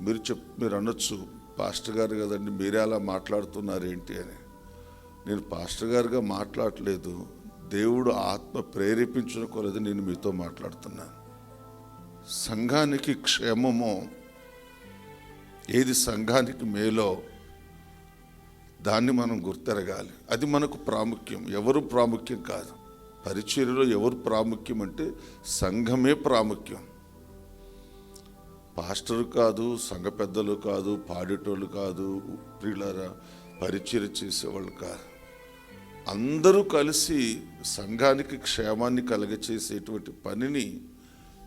మీరు చెప్ మీరు అనొచ్చు పాస్టర్ గారు కదండి మీరే అలా మాట్లాడుతున్నారు ఏంటి అని. నేను పాస్టర్ గారుగా మాట్లాడలేదు దేవుడు ఆత్మ ప్రేరేపించిన కొలది నేను మీతో మాట్లాడుతున్నాను. సంఘానికి క్షేమమో ఏది సంఘానికి మేలో దాన్ని మనం గుర్తెరగాలి. అది మనకు ప్రాముఖ్యం ఎవరు ప్రాముఖ్యం కాదు. పరిచర్యలో ఎవరు ప్రాముఖ్యం అంటే సంఘమే ప్రాముఖ్యం. పాస్టర్ కాదు సంఘ పెద్దలు కాదు పాడేటోళ్ళు కాదు ప్రియులారా పరిచయం చేసేవాళ్ళు కాదు. అందరూ కలిసి సంఘానికి క్షేమాన్ని కలగచేసేటువంటి పనిని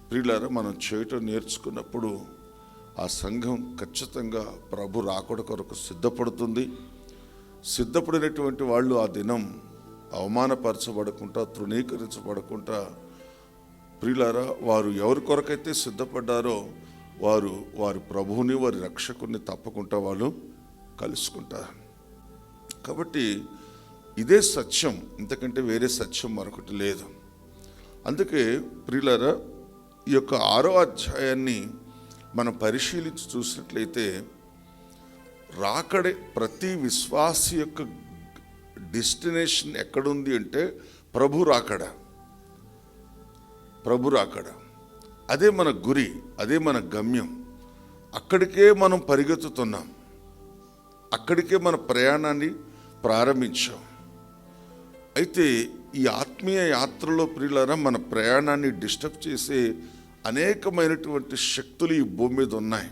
ప్రియులారా మనం చేయటం నేర్చుకున్నప్పుడు ఆ సంఘం ఖచ్చితంగా ప్రభు రాకడ కొరకు సిద్ధపడుతుంది. సిద్ధపడినటువంటి వాళ్ళు ఆ దినం అవమానపరచబడకుండా తృణీకరించబడకుండా ప్రియులారా వారు ఎవరి కొరకైతే సిద్ధపడ్డారో వారు వారి ప్రభువుని వారి రక్షకుని తప్పకుండా వాళ్ళు కలుసుకుంటారు. కాబట్టి ఇదే సత్యం ఇంతకంటే వేరే సత్యం మరొకటి లేదు. అందుకే ప్రియులరా ఈ యొక్క ఆరో అధ్యాయాన్ని మనం పరిశీలించి చూసినట్లయితే రాకడే ప్రతి విశ్వాసి యొక్క డెస్టినేషన్ ఎక్కడుంది అంటే ప్రభు రాకడ. ప్రభు రాకడ. అదే మన గురి అదే మన గమ్యం. అక్కడికే మనం పరిగెత్తుతున్నాం. అక్కడికే మన ప్రయాణాన్ని ప్రారంభించాం. అయితే ఈ ఆత్మీయ యాత్రలో ప్రియులారా మన ప్రయాణాన్ని డిస్టర్బ్ చేసే అనేకమైనటువంటి శక్తులు ఈ భూమి మీద ఉన్నాయి.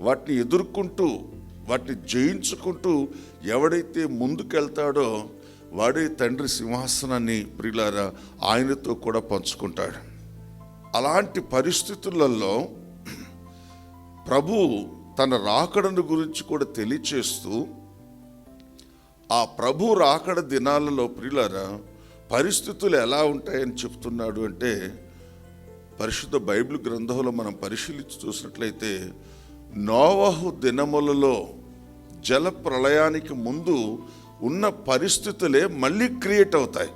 వాటిని ఎదుర్కొంటూ వాటిని జయించుకుంటూ ఎవడైతే ముందుకెళ్తాడో వాడే తండ్రి సింహాసనాన్ని ప్రియులారా ఆయనతో కూడా పంచుకుంటాడు. అలాంటి పరిస్థితులలో ప్రభు తన రాకడను గురించి కూడా తెలియచేస్తూ ఆ ప్రభు రాకడ దినాలలో ప్రియులరా పరిస్థితులు ఎలా ఉంటాయని చెప్తున్నాడు అంటే పరిశుద్ధ బైబిల్ గ్రంథంలో మనం పరిశీలించి చూసినట్లయితే నోవహు దినములలో జల ప్రళయానికి ముందు ఉన్న పరిస్థితులే మళ్ళీ క్రియేట్ అవుతాయి.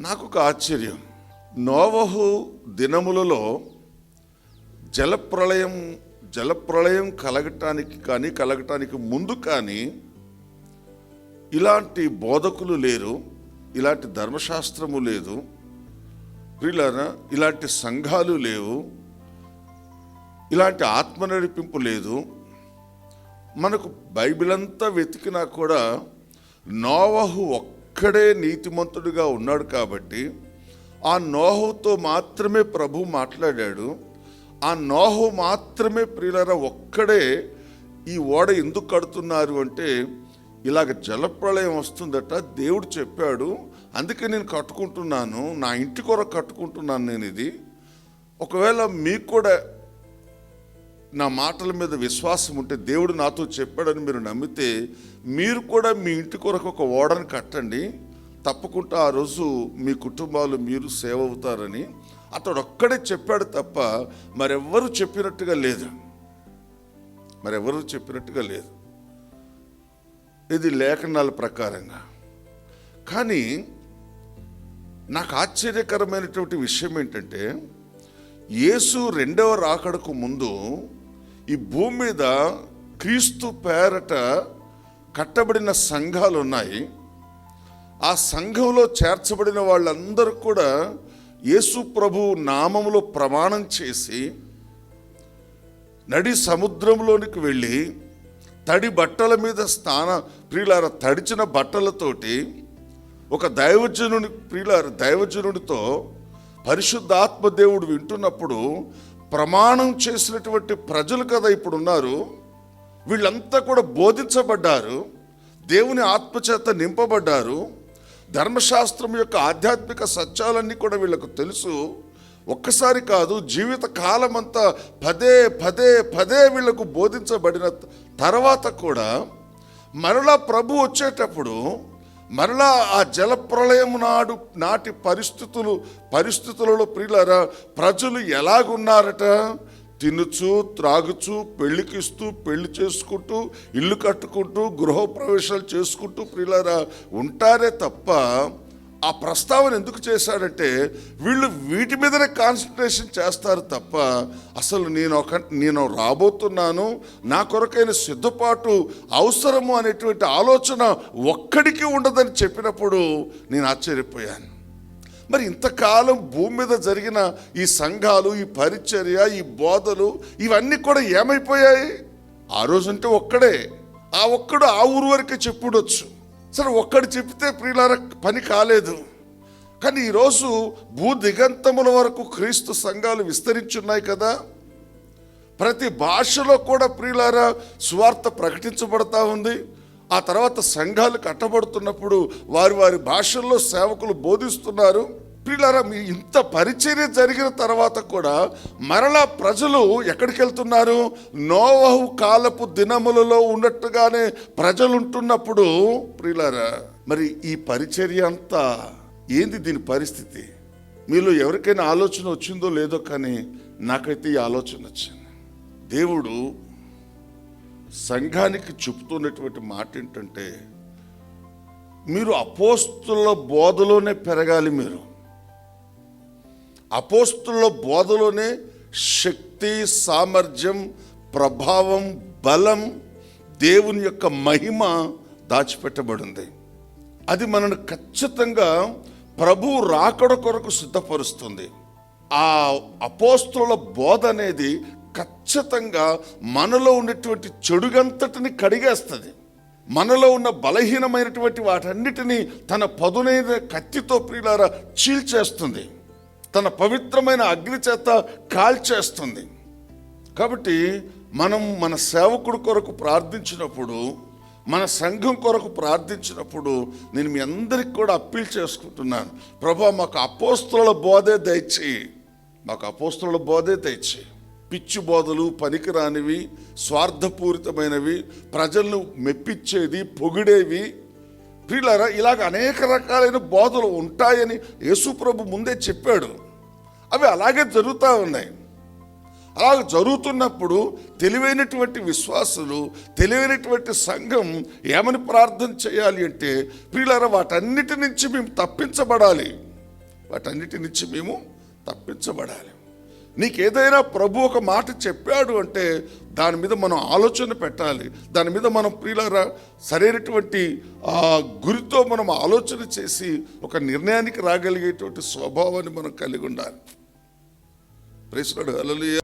నాకు ఒక ఆశ్చర్యం. నోవహు దినములలో జలప్రళయం జలప్రళయం కలగటానికి కానీ కలగటానికి ముందు కానీ ఇలాంటి బోధకులు లేరు ఇలాంటి ధర్మశాస్త్రము లేదు ప్రియులారా ఇలాంటి సంఘాలు లేవు ఇలాంటి ఆత్మ నడిపింపు లేదు. మనకు బైబిల్ అంతా వెతికినా కూడా నోవహు ఒక్కడే నీతిమంతుడిగా ఉన్నాడు కాబట్టి ఆ నోహుతో మాత్రమే ప్రభు మాట్లాడాడు. ఆ నోహు మాత్రమే ప్రియులరా ఒక్కడే ఈ ఓడ ఎందుకు కడుతున్నారు అంటే ఇలాగ జలప్రళయం వస్తుందట దేవుడు చెప్పాడు అందుకే నేను కట్టుకుంటున్నాను నా ఇంటి కొరకు కట్టుకుంటున్నాను నేను ఇది. ఒకవేళ మీకు కూడా నా మాటల మీద విశ్వాసం ఉంటే దేవుడు నాతో చెప్పాడని మీరు నమ్మితే మీరు కూడా మీ ఇంటి కొరకు ఒక ఓడను కట్టండి. తప్పకుండా ఆ రోజు మీ కుటుంబాలు మీరు సేవ అవుతారని అతడు ఒక్కడే చెప్పాడు తప్ప మరెవ్వరు చెప్పినట్టుగా లేదు. మరెవరు చెప్పినట్టుగా లేదు. ఇది లేఖనాల ప్రకారంగా. కానీ నాకు ఆశ్చర్యకరమైనటువంటి విషయం ఏంటంటే యేసు రెండవ రాకడకు ముందు ఈ భూమి మీద క్రీస్తు పేరట కట్టబడిన సంఘాలు ఉన్నాయి ఆ సంఘంలో చేర్చబడిన వాళ్ళందరూ కూడా యేసు ప్రభు నామములో ప్రమాణం చేసి నడి సముద్రంలోనికి వెళ్ళి తడి బట్టల మీద స్నాన ప్రియులార తడిచిన బట్టలతోటి ఒక దైవజనుని ప్రియులార దైవజనుడితో పరిశుద్ధాత్మ దేవుడు వింటున్నప్పుడు ప్రమాణం చేసినటువంటి ప్రజలు కదా ఇప్పుడు ఉన్నారు వీళ్ళంతా కూడా బోధించబడ్డారు. దేవుని ఆత్మచేత నింపబడ్డారు. ధర్మశాస్త్రం యొక్క ఆధ్యాత్మిక సత్యాలన్నీ కూడా వీళ్ళకు తెలుసు. ఒక్కసారి కాదు జీవిత కాలం అంతా పదే పదే పదే వీళ్ళకు బోధించబడిన తర్వాత కూడా మరలా ప్రభు వచ్చేటప్పుడు మరలా ఆ జలప్రళయం నాడు నాటి పరిస్థితులు పరిస్థితులలో ప్రియులరా ప్రజలు ఎలాగున్నారట? తినుచు త్రాగుచు పెళ్ళికిస్తూ పెళ్ళి చేసుకుంటూ ఇల్లు కట్టుకుంటూ గృహప్రవేశాలు చేసుకుంటూ ప్రియులారా ఉంటారే తప్ప ఆ ప్రస్తావన ఎందుకు చేశాడంటే వీళ్ళు వీటి మీదనే కాన్సన్ట్రేషన్ చేస్తారు తప్ప అసలు నేను ఒక నేను రాబోతున్నాను నా కొరకైన సిద్ధపాటు అవసరము అనేటువంటి ఆలోచన ఒక్కడికి ఉండదని చెప్పినప్పుడు నేను ఆశ్చర్యపోయాను. మరి ఇంతకాలం భూమి మీద జరిగిన ఈ సంఘాలు ఈ పరిచర్య ఈ బోధలు ఇవన్నీ కూడా ఏమైపోయాయి? ఆ రోజంటే ఒక్కడే ఆ ఒక్కడు ఆ ఊరు వరకే చెప్పుడొచ్చు. సరే ఒక్కడు చెప్తే ప్రియులార పని కాలేదు. కానీ ఈరోజు భూ దిగంతముల వరకు క్రీస్తు సంఘాలు విస్తరించున్నాయి కదా. ప్రతి భాషలో కూడా ప్రియులారా సువార్త ప్రకటించబడతా ఉంది. ఆ తర్వాత సంఘాలు కట్టబడుతున్నప్పుడు వారి వారి భాషల్లో సేవకులు బోధిస్తున్నారు. ప్రియులారా మీ ఇంత పరిచర్య జరిగిన తర్వాత కూడా మరలా ప్రజలు ఎక్కడికి వెళ్తున్నారు నోవహు కాలపు దినములలో ఉన్నట్టుగానే ప్రజలు ఉంటున్నప్పుడు ప్రియులారా మరి ఈ పరిచర్య అంతా ఏంది దీని పరిస్థితి? మీలో ఎవరికైనా ఆలోచన వచ్చిందో లేదో కానీ నాకైతే ఈ ఆలోచన వచ్చింది దేవుడు సంఘానికి చెప్తున్నటువంటి మాట ఏంటంటే మీరు అపోస్తుల బోధలోనే పెరగాలి మీరు. అపోస్తుల బోధలోనే శక్తి సామర్థ్యం ప్రభావం బలం దేవుని యొక్క మహిమ దాచిపెట్టబడింది. అది మనను ఖచ్చితంగా ప్రభు రాకడ కొరకు సిద్ధపరుస్తుంది. ఆ అపోస్తుల బోధ అనేది ఖచ్చితంగా మనలో ఉన్నటువంటి చెడుగంతటిని కడిగేస్తుంది. మనలో ఉన్న బలహీనమైనటువంటి వాటన్నిటినీ తన పదునైన కత్తితో ప్రియులారా చీల్చేస్తుంది. తన పవిత్రమైన అగ్ని చేత కాల్చేస్తుంది. కాబట్టి మనం మన సేవకుడు కొరకు ప్రార్థించినప్పుడు మన సంఘం కొరకు ప్రార్థించినప్పుడు నేను మీ అందరికి కూడా అప్పీల్ చేసుకుంటున్నాను. ప్రభా మాకు అపోస్తుల బోధే దయచేయి. మాకు అపోస్తుల బోధే దయచేయి. పిచ్చి బోధలు పనికిరానివి స్వార్థపూరితమైనవి ప్రజలను మెప్పించేది పొగిడేవి ప్రియులారా ఇలాగ అనేక రకాలైన బోధలు ఉంటాయని యేసుప్రభు ముందే చెప్పాడు. అవి అలాగే జరుగుతూ ఉన్నాయి. అలా జరుగుతున్నప్పుడు తెలివైనటువంటి విశ్వాసులు తెలివైనటువంటి సంఘం ఏమని ప్రార్థన చేయాలి అంటే ప్రియులారా వాటన్నిటి నుంచి మేము తప్పించబడాలి. వాటన్నిటి నుంచి మేము తప్పించబడాలి. నీకు ఏదైనా ప్రభు ఒక మాట చెప్పాడు అంటే దాని మీద మనం ఆలోచన పెట్టాలి. దాని మీద మనం ప్రియులారా సరైనటువంటి ఆ గురితో మనం ఆలోచన చేసి ఒక నిర్ణయానికి రాగలిగేటువంటి స్వభావాన్ని మనం కలిగి ఉండాలి. ప్రేసుడు అలలియ